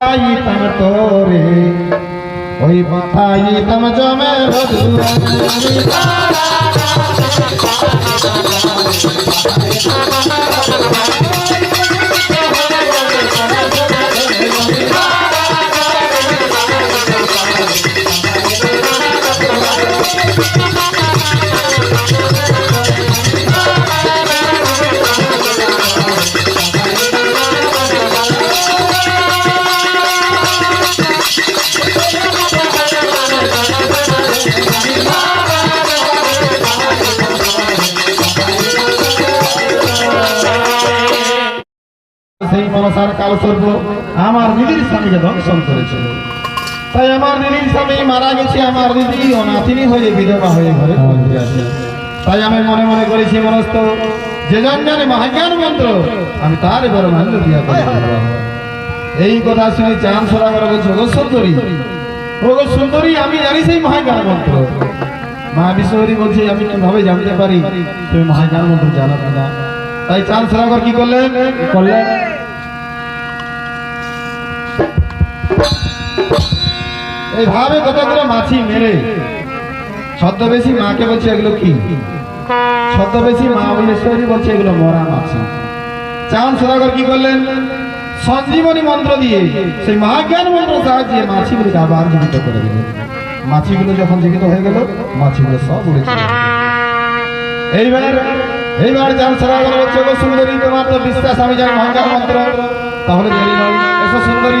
বাতাইতাম তোরে ওই বাতাইতাম জমে সেই মনসার কাল সর্ব আমার দিদির স্বামীকে দংশন করেছিল তাই আমার দিদির স্বামী মারা গেছে, আমার দিদি অনাথিনী হয়ে বিধবা হয়ে ঘরে বন্দী আছে তাই আমি মনে মনে করেছি মনস্থ যে জন মহাজ্ঞান মন্ত্র, আমি তার এবার মান্য দিয়া করি। এই কথা শুনে চাঁদ সরাগর বলছে, ওগো সুন্দরী ওগো সুন্দরী, আমি জানি সেই মহাজ্ঞান মন্ত্র। মা বিশ্বরী বলছে, আমি কীভাবে জানতে পারি? তুমি মহাজ্ঞান মন্ত্র জানো না তাই চাঁদ সরাগর কি করলেন? করলেন? এইভাবে কতগুলো মাছি মেরে। ছদ্মবেশী মাকে বলছে এগুলো কি? ছদ্মবেশী মা বিলেশ্বরী বলছে এগুলো মরা মাছি। চাঁদ সদাগর কি করলেন? সঞ্জীবনী মন্ত্র দিয়ে সেই মহাজ্ঞান মন্ত্র সাহায্যে মাছিগুলোকে আবার জীবিত করে দিলেন। মাছিগুলো যখন জীবিত হয়ে গেল, মাছিগুলো সব উড়ে চলে। এইবার এইবার চাঁদ সদাগর বলছে সুন্দরী, তোমার তো বিশ্বাস, আমি জানি মহাজ্ঞান মন্ত্র। তাহলে এসো সুন্দরী।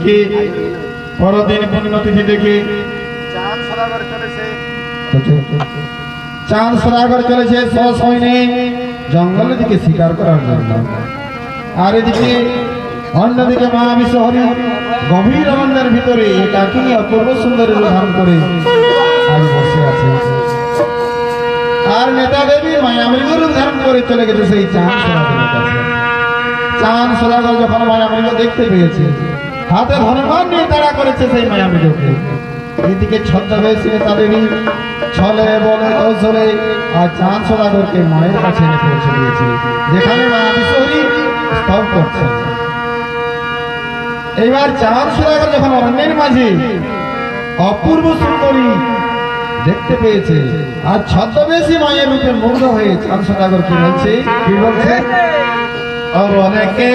এদিকে পরদিন পূর্ণতিথি দেখে। চাঁদ সদাগর চলেছে চলেছে জঙ্গলের দিকে শিকার করার জন্য। আর এদিকে অন্যদিকে মা বিশ্বহরি গভীর আনন্দের ভিতরে একাকিনী অপূর্ব সুন্দরী ধারণ করে আর নেতা দেবী মায়ামৃগ রূপ ধারণ করে চলে গেছে সেই চাঁদ কাছে। চাঁদ সরাগর যখন মায়ামৃগ দেখতে পেয়েছে হাতে হনুমান নিয়ে তারা করেছে সেই মায়াবীদেরকে এদিকে ছদ্মবেশে তাদেরই ছলে বলে কৌশলে আর চাঁদ সদাগরকে মায়ের কাছে এনে পৌঁছে দিয়েছে। যেখানে মায়াবিশ্বরী স্তব করছে। এইবার চাঁদ সদাগর যখন অন্যের মাঝে অপূর্ব সুন্দরী দেখতে পেয়েছে আর ছদ্মবেশী মায়ের রূপে মুগ্ধ হয়ে চাঁদ সদাগরকে বলছে কি বলছে? অনেকে